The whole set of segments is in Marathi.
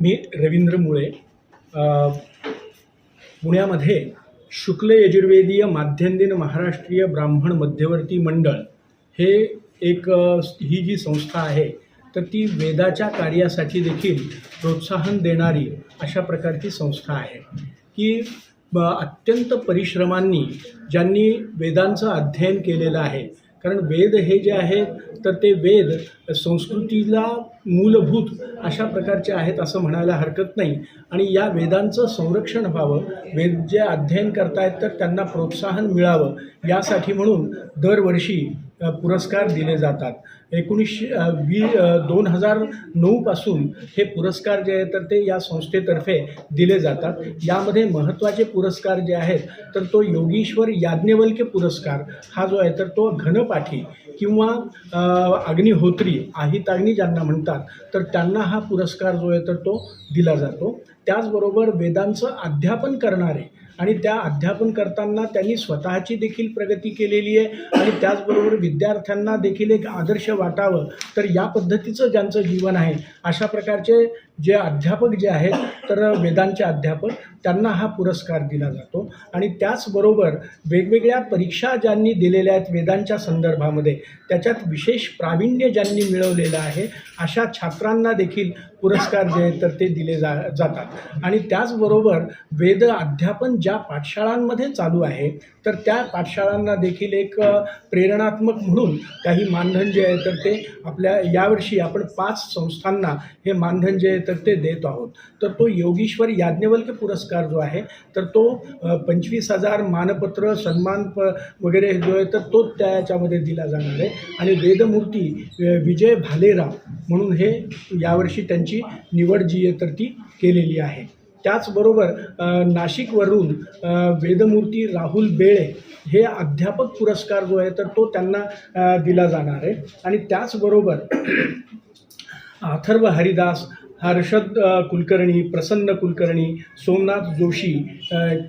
मी रवींद्र मुळे पुण्यामध्ये शुक्ल यजुर्वेदीय माध्यंदिन महाराष्ट्रीय ब्राह्मण मध्यवर्ती मंडळ हे एक ही जी संस्था आहे तर ती वेदाच्या कार्यासाठी देखील प्रोत्साहन देणारी अशा प्रकारची संस्था आहे. की अत्यंत परिश्रमांनी ज्यांनी वेदांचं अध्ययन केलेलं आहे कारण वेद हे जे आहेत तर ते वेद संस्कृतीला मूलभूत अशा प्रकारचे आहेत असं म्हणायला हरकत नाही. आणि या वेदांचं संरक्षण व्हावं वेद जे अध्ययन करतायत तर त्यांना प्रोत्साहन मिळावं यासाठी म्हणून दरवर्षी पुरस्कार दिले जातात. एकोणीसशे वी दोन हजार नऊपासून हे पुरस्कार जे आहेत तर ते या संस्थेतर्फे दिले जातात. यामध्ये महत्त्वाचे पुरस्कार जे आहेत तर तो योगीश्वर याज्ञवल्क्य पुरस्कार हा जो आहे तर तो घनपाठी किंवा अग्निहोत्री आहिताग्नी ज्यांना म्हणतात तर त्यांना हा पुरस्कार जो आहे तर तो दिला जातो. त्याचबरोबर वेदांचं अध्यापन करणारे आणि त्या अध्यापन करताना त्यांनी स्वतःची देखील प्रगती केलेली आहे. आणि त्याचबरोबर विद्यार्थ्यांना देखील एक आदर्श वाटावं. तर या पद्धतीचं ज्यांचं जीवन आहे अशा प्रकारचे जे अध्यापक जे आहेत तर वेदांचे अध्यापक त्यांना हा पुरस्कार दिला जातो. आणि त्याचबरोबर वेगवेगळ्या परीक्षा ज्यांनी दिलेल्या आहेत वेदांच्या संदर्भामध्ये त्याच्यात विशेष प्रावीण्य ज्यांनी मिळवलेलं आहे अशा छात्रांना देखील पुरस्कार जे आहेत तर ते दिले जा जातात. आणि त्याचबरोबर वेद अध्यापन ज्या पाठशाळांमध्ये चालू आहे तर त्या पाठशाळांना देखील एक प्रेरणात्मक म्हणून काही मानधन जे आहे तर ते आपल्या यावर्षी आपण पाच संस्थांना हे मानधन जे आहे तर ते देत आहोत. तर तो योगेश्वर याज्ञवल्क्य पुरस्कार जो आहे तर तो पंचवीस हजार मानपत्र सन्मान प वगैरे जो आहे तर तो त्या याच्यामध्ये दिला जाणार आहे. आणि वेदमूर्ती विजय भालेराव म्हणून हे यावर्षी त्यांची निवड जी आहे तर ती केलेली आहे. त्याचबरोबर नाशिकवरून वेदमूर्ती राहुल बेळे हे अध्यापक पुरस्कार जो आहे तर तो त्यांना दिला जाणार आहे. आणि त्याचबरोबर अथर्व हरिदास हर्षद कुलकर्णी प्रसन्न कुलकर्णी सोमनाथ जोशी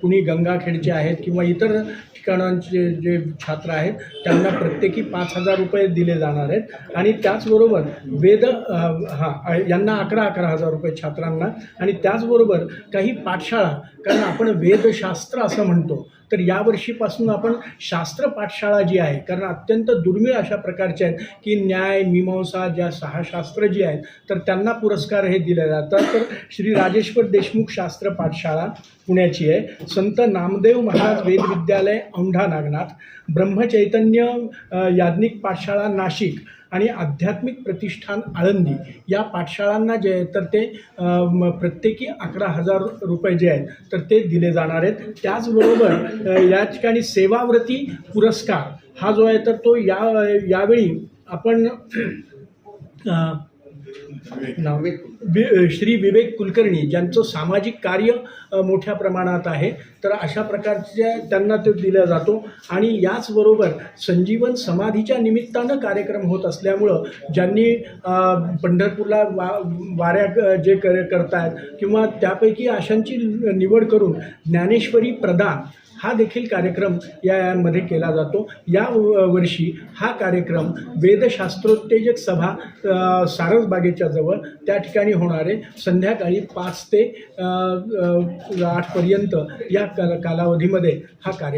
कुणी गंगाखेडचे आहेत किंवा इतर ठिकाणांचे जे छात्र आहेत त्यांना प्रत्येकी पाच हजार रुपये दिले जाणार आहेत. आणि त्याचबरोबर वेद हां यांना अकरा अकरा हजार रुपये छात्रांना. आणि त्याचबरोबर काही पाठशाळा कारण आपण वेदशास्त्र असं म्हणतो तर यावर्षीपासून आपण शास्त्र पाठशाळा जी आहे कारण अत्यंत दुर्मिळ अशा प्रकारच्या आहेत की न्याय मीमांसा ज्या सहा शास्त्र जी आहेत तर त्यांना पुरस्कार हे दिले जातात. तर श्री राजेश्वर देशमुख शास्त्र पाठशाळा पुण्याची आहे. संत नामदेव महाराज वेद विद्यालय औंढा नागनाथ. ब्रह्मचैतन्य याज्ञिक पाठशाळा नाशिक. आणि आध्यात्मिक प्रतिष्ठान आळंदी या पाठशाळांना जे आहे तर ते प्रत्येकी अकरा हजार रुपये जे आहेत तर ते दिले जाणार आहेत. त्याचबरोबर या ठिकाणी सेवाव्रती पुरस्कार हा जो आहे तर तो या यावेळी आपण नावे श्री विवेक कुलकर्णी ज्यांचं सामाजिक कार्य मोठ्या प्रमाणात आहे. तर अशा प्रकारच्या त्यांना ते दिला जातो. आणि याचबरोबर संजीवन समाधीच्या निमित्तानं कार्यक्रम होत असल्यामुळं ज्यांनी पंढरपूरला वा वाऱ्या जे कर करतायत किंवा त्यापैकी अशांची निवड करून ज्ञानेश्वरी प्रधान हा देखील कार्यक्रम या यामध्ये केला जातो. या वर्षी हा कार्यक्रम वेदशास्त्रोत्तेजक सभा सारसबागेच्या जवळ त्या ठिकाणी होणारे. संध्याकाळी पाच ते आठपर्यंत या का कालावधीमध्ये हा कार्यक्रम